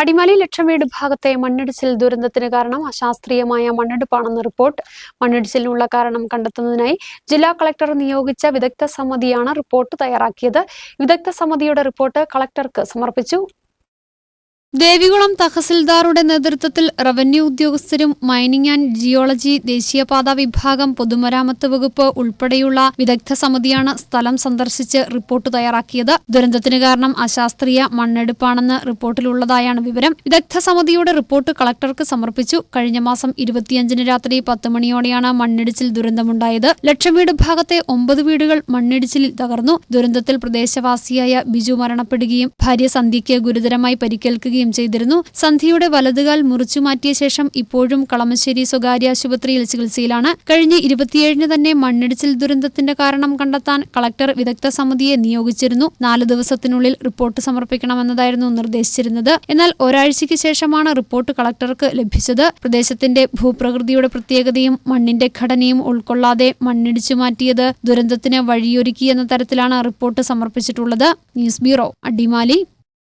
അടിമാലി ലക്ഷംവീട് ഭാഗത്തെ മണ്ണിടിച്ചിൽ ദുരന്തത്തിന് കാരണം അശാസ്ത്രീയമായ മണ്ണെടുപ്പാണെന്ന് റിപ്പോർട്ട്. മണ്ണിടിച്ചിലിനുള്ള കാരണം കണ്ടെത്തുന്നതിനായി ജില്ലാ കളക്ടർ നിയോഗിച്ച വിദഗ്ധ സമിതിയാണ് റിപ്പോർട്ട് തയ്യാറാക്കിയത്. വിദഗ്ധ സമിതിയുടെ റിപ്പോർട്ട് കളക്ടർക്ക് സമർപ്പിച്ചു. ദേവികുളം തഹസിൽദാറുടെ നേതൃത്വത്തിൽ റവന്യൂ ഉദ്യോഗസ്ഥരും മൈനിങ് ആൻഡ് ജിയോളജി ദേശീയപാതാ വിഭാഗം പൊതുമരാമത്ത് വകുപ്പ് ഉൾപ്പെടെയുള്ള വിദഗ്ധ സമിതിയാണ് സ്ഥലം സന്ദർശിച്ച് റിപ്പോർട്ട് തയ്യാറാക്കിയത്. ദുരന്തത്തിന് കാരണം അശാസ്ത്രീയ മണ്ണെടുപ്പാണെന്ന് റിപ്പോർട്ടിലുള്ളതായാണ് വിവരം. വിദഗ്ധ സമിതിയുടെ റിപ്പോർട്ട് കളക്ടർക്ക് സമർപ്പിച്ചു. കഴിഞ്ഞ മാസം ഇരുപത്തിയഞ്ചിന് രാത്രി പത്ത് മണിയോടെയാണ് മണ്ണിടിച്ചിൽ ദുരന്തമുണ്ടായത്. ലക്ഷംവീട് ഭാഗത്തെ ഒമ്പത് വീടുകൾ മണ്ണിടിച്ചിലിൽ തകർന്നു. ദുരന്തത്തിൽ പ്രദേശവാസിയായ ബിജു മരണപ്പെടുകയും ഭാര്യ സന്ധ്യയ്ക്ക് ഗുരുതരമായി പരിക്കേൽക്കുകയും ചെയ്തിരുന്നു. സന്ധ്യയുടെ വലതുകാൽ മുറിച്ചുമാറ്റിയ ശേഷം ഇപ്പോഴും കളമശ്ശേരി സ്വകാര്യ ആശുപത്രിയിൽ ചികിത്സയിലാണ്. കഴിഞ്ഞ ഇരുപത്തിയേഴിന് തന്നെ മണ്ണിടിച്ചിൽ ദുരന്തത്തിന്റെ കാരണം കണ്ടെത്താൻ കളക്ടർ വിദഗ്ധ സമിതിയെ നിയോഗിച്ചിരുന്നു. നാല് ദിവസത്തിനുള്ളിൽ റിപ്പോർട്ട് സമർപ്പിക്കണമെന്നതായിരുന്നു നിർദ്ദേശിച്ചിരുന്നത്. എന്നാൽ ഒരാഴ്ചയ്ക്ക് ശേഷമാണ് റിപ്പോർട്ട് കളക്ടർക്ക് ലഭിച്ചത്. പ്രദേശത്തിന്റെ ഭൂപ്രകൃതിയുടെ പ്രത്യേകതയും മണ്ണിന്റെ ഘടനയും ഉൾക്കൊള്ളാതെ മണ്ണിടിച്ചു മാറ്റിയത് ദുരന്തത്തിന് വഴിയൊരുക്കിയെന്ന തരത്തിലാണ് റിപ്പോർട്ട് സമർപ്പിച്ചിട്ടുള്ളത്. News bureau Adimali.